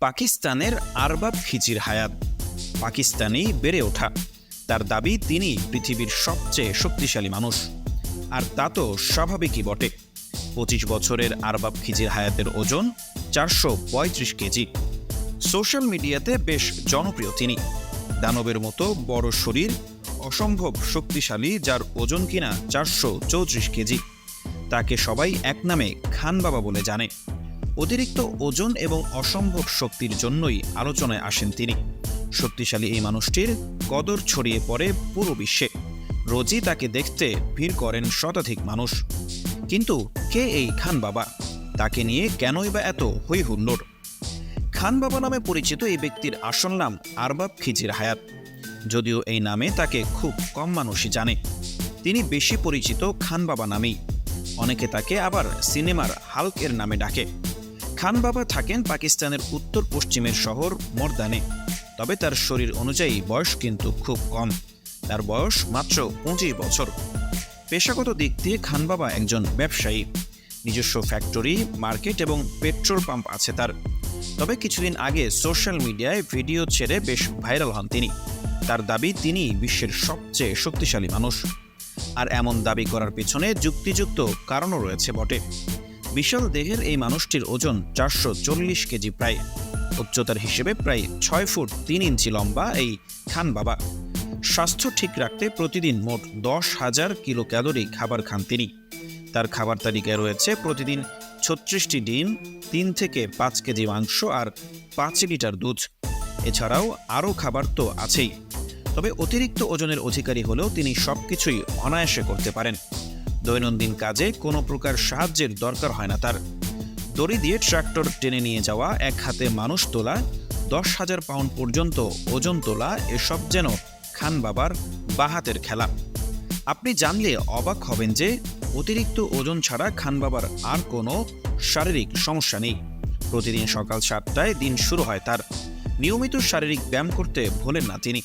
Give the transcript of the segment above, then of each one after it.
পাকিস্তানের আরবাব খিজির হায়াত। পাকিস্তানেই বেড়ে ওঠা। তার দাবি তিনি পৃথিবীর সবচেয়ে শক্তিশালী মানুষ। আর তা তো স্বাভাবিকই বটে। পঁচিশ বছরের আরবাব খিজির হায়াতের ওজন চারশো পঁয়ত্রিশ কেজি। সোশ্যাল মিডিয়াতে বেশ জনপ্রিয় তিনি। দানবের মতো বড় শরীর অসম্ভব শক্তিশালী, যার ওজন কিনা চারশো চৌত্রিশ কেজি। তাকে সবাই এক নামে খান বাবা বলে জানে। অতিরিক্ত ওজন এবং অসম্ভব শক্তির জন্যই আলোচনায় আসেন তিনি। শক্তিশালী এই মানুষটির কদর ছড়িয়ে পড়ে পুরো বিশ্বে। রোজই তাকে দেখতে ভিড় করেন শতাধিক মানুষ। কিন্তু কে এই খান বাবা? তাকে নিয়ে কেনই বা এত হই হুল্লোড় খান বাবা নামে পরিচিত এই ব্যক্তির আসল নাম আরবাব খিজির হায়াত। যদিও এই নামে তাকে খুব কম মানুষই জানে। তিনি বেশি পরিচিত খান বাবা নামেই। অনেকে তাকে আবার সিনেমার হাল্ক এর নামে ডাকে। খান বাবা থাকেন পাকিস্তানের উত্তর পশ্চিমের শহর মর্দানে। তবে তার শরীর অনুযায়ী বয়স কিন্তু খুব কম। তার বয়স মাত্র পঁচিশ বছর। পেশাগত দিক দিয়ে খান বাবা একজন ব্যবসায়ী। নিজস্ব ফ্যাক্টরি, মার্কেট এবং পেট্রোল পাম্প আছে তার। তবে কিছুদিন আগে সোশ্যাল মিডিয়ায় ভিডিও ছেড়ে বেশ ভাইরাল হন তিনি। তার দাবি, তিনি বিশ্বের সবচেয়ে শক্তিশালী মানুষ। আর এমন দাবি করার পেছনে যুক্তিযুক্ত কারণও রয়েছে বটে। বিশাল দেহের এই মানুষটির ওজন চারশো চল্লিশ কেজি প্রায়। উচ্চতার হিসেবে প্রায় ছয় ফুট তিন ইঞ্চি লম্বা এই খান বাবা। স্বাস্থ্য ঠিক রাখতে প্রতিদিন মোট দশ হাজার কিলো ক্যালোরি খাবার খান তিনি। তার খাবার তালিকায় রয়েছে প্রতিদিন ছত্রিশটি ডিম, তিন থেকে পাঁচ কেজি মাংস আর পাঁচ লিটার দুধ। এছাড়াও আরও খাবার তো আছেই। তবে অতিরিক্ত ওজনের অধিকারী হলেও তিনি সবকিছুই অনায়াসে করতে পারেন। দৈনন্দিন কাজে কোনো প্রকার সাহায্যের দরকার হয় না তার। দড়ি দিয়ে ট্রাক্টর টেনে নিয়ে যাওয়া, এক হাতে মানুষ তোলা, দশ হাজার পাউন্ড পর্যন্ত ওজন তোলা, এসব যেন খান বাবার বাহাতের খেলা। আপনি জানলে অবাক হবেন যে অতিরিক্ত ওজন ছাড়া খান বাবার আর কোনো শারীরিক সমস্যা নেই। প্রতিদিন সকাল সাতটায় দিন শুরু হয় তার। নিয়মিত শারীরিক ব্যায়াম করতে ভোলেন না তিনি।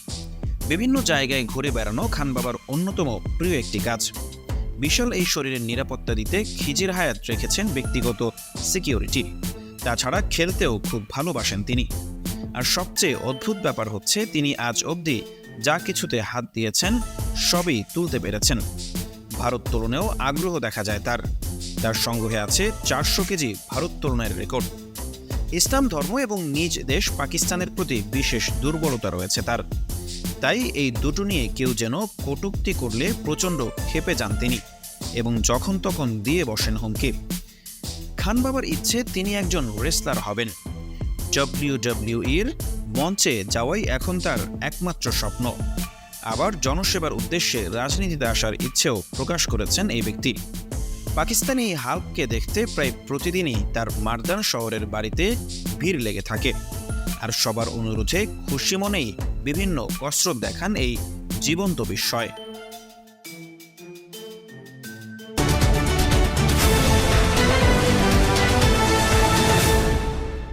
বিভিন্ন জায়গায় ঘুরে বেড়ানো খান বাবার অন্যতম প্রিয় একটি কাজ। বিশাল এই শরীরের নিরাপত্তা দিতে খিজির হায়াত রেখেছেন ব্যক্তিগত সিকিউরিটি। তাছাড়া খেলতেও খুব ভালোবাসেন তিনি। আর সবচেয়ে অদ্ভুত ব্যাপার হচ্ছে, তিনি আজ অবধি যা কিছুতে হাত দিয়েছেন, সবই তুলতে পেরেছেন। ভারত ভারোত্তোলনেও আগ্রহ দেখা যায় তার। তার সংগ্রহে আছে চারশো কেজি ভারত ভারোত্তোলনের রেকর্ড। ইসলাম ধর্ম এবং নিজ দেশ পাকিস্তানের প্রতি বিশেষ দুর্বলতা রয়েছে তার। তাই এই দুটো নিয়ে কেউ যেন কটূক্তি করলে প্রচণ্ড ক্ষেপে যান তিনি এবং যখন তখন দিয়ে বসেন হুমকি। খান বাবার ইচ্ছে, তিনি একজন রেসলার হবেন। ডব্লিউ এর মঞ্চে যাওয়াই এখন তার একমাত্র স্বপ্ন। আবার জনসেবার উদ্দেশ্যে রাজনীতিতে আসার ইচ্ছেও প্রকাশ করেছেন এই ব্যক্তি। পাকিস্তানি হাল্ককে দেখতে প্রায় প্রতিদিনই তার মারদান শহরের বাড়িতে ভিড় লেগে থাকে। আর সবার অনুরোধে খুশি মনেই বিভিন্ন কসরত দেখান এই জীবন্ত বিস্ময়।